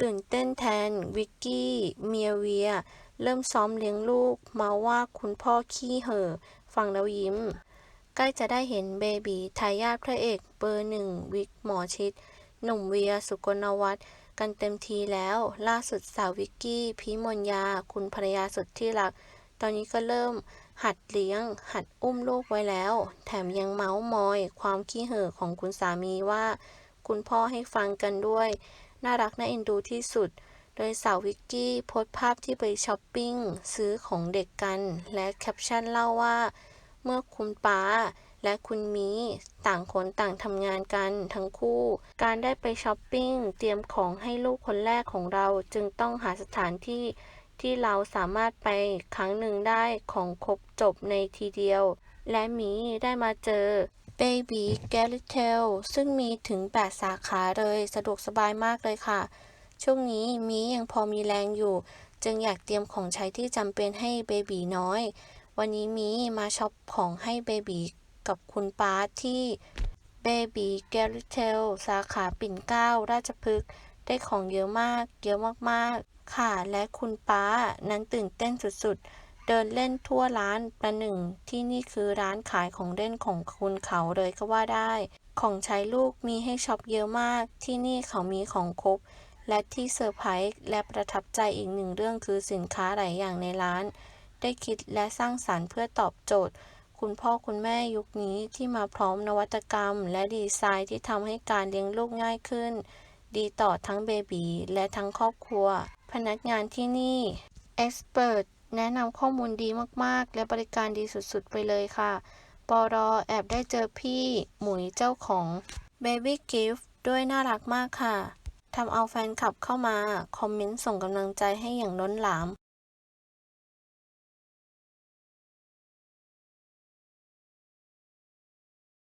ตื่นเต้นแทน วิกกี้ เมียเวีย เริ่มซ้อมเลี้ยงลูก มาว่าคุณพ่อขี้เห่อ ฟังแล้วยิ้ม ใกล้จะได้เห็นเบบีทายาทพระเอกเบอร์หนึ่งวิกหมอชิด หนุ่มเวียสุกลวัฒน์กันเต็มทีแล้ว ล่าสุดสาววิกกี้พิมลยา คุณภรรยาสุดที่รัก ตอนนี้ก็เริ่มหัดเลี้ยง หัดอุ้มลูกไว้แล้ว แถมยังเมาส์มอย ความขี้เห่อของคุณสามีว่า คุณพ่อให้ฟังกันด้วย น่ารักน่าเอ็นดูที่สุด โดยสาววิกกี้โพสภาพที่ไปช้อปปิ้ง ซื้อของเด็กกัน และแคปชั่นเล่าว่า เมื่อคุณป้าและคุณมีต่างคนต่างทำงานกันทั้งคู่ การได้ไปช้อปปิ้ง เตรียมของให้ลูกคนแรกของเราจึงต้องหาสถานที่ที่เราสามารถไปครั้งหนึ่งได้ของครบจบในทีเดียว และมีได้มาเจอ Baby g a l l i t a l ซึ่งมีถึง 8 สาขาเลยสะดวกสบายมากเลยค่ะ ช่วงนี้มียังพอมีแรงอยู่ จึงอยากเตรียมของใช้ที่จำเป็นให้เบบีน้อย วันนี้มีมาช็อปของให้เบบีกับคุณป้าที่ Baby g a l l i t a l สาขาปิ่นเกล้าราชพฤกษ์ได้ของเยอะมาก เยอะมากๆ ค่ะ และคุณป้านั้นตื่นเต้นสุดๆ เดินเล่นทั่วร้านประหนึ่ง ที่นี่คือร้านขายของเล่นของคุณเขาเลยก็ว่าได้ ของใช้ลูกมีให้ช็อปเยอะมาก ที่นี่เขามีของครบ และที่เซอร์ไพรส์และประทับใจอีกหนึ่งเรื่องคือสินค้าหลายอย่างในร้าน ได้คิดและสร้างสรรค์เพื่อตอบโจทย์ คุณพ่อคุณแม่ยุคนี้ที่มาพร้อมนวัตกรรม และดีไซน์ที่ทำให้การเลี้ยงลูกง่ายขึ้น ดีต่อทั้งเบบีและทั้งครอบครัว พนักงานที่นี่ Expert แนะนำข้อมูลดีมากๆ และบริการดีสุดๆ ไปเลยค่ะ ปอรอแอบได้เจอพี่หมุยเจ้าของ Baby Gift ด้วยน่ารักมากค่ะทำเอาแฟนคลับเข้ามา คอมเมนต์ส่งกำลังใจให้อย่างล้นหลาม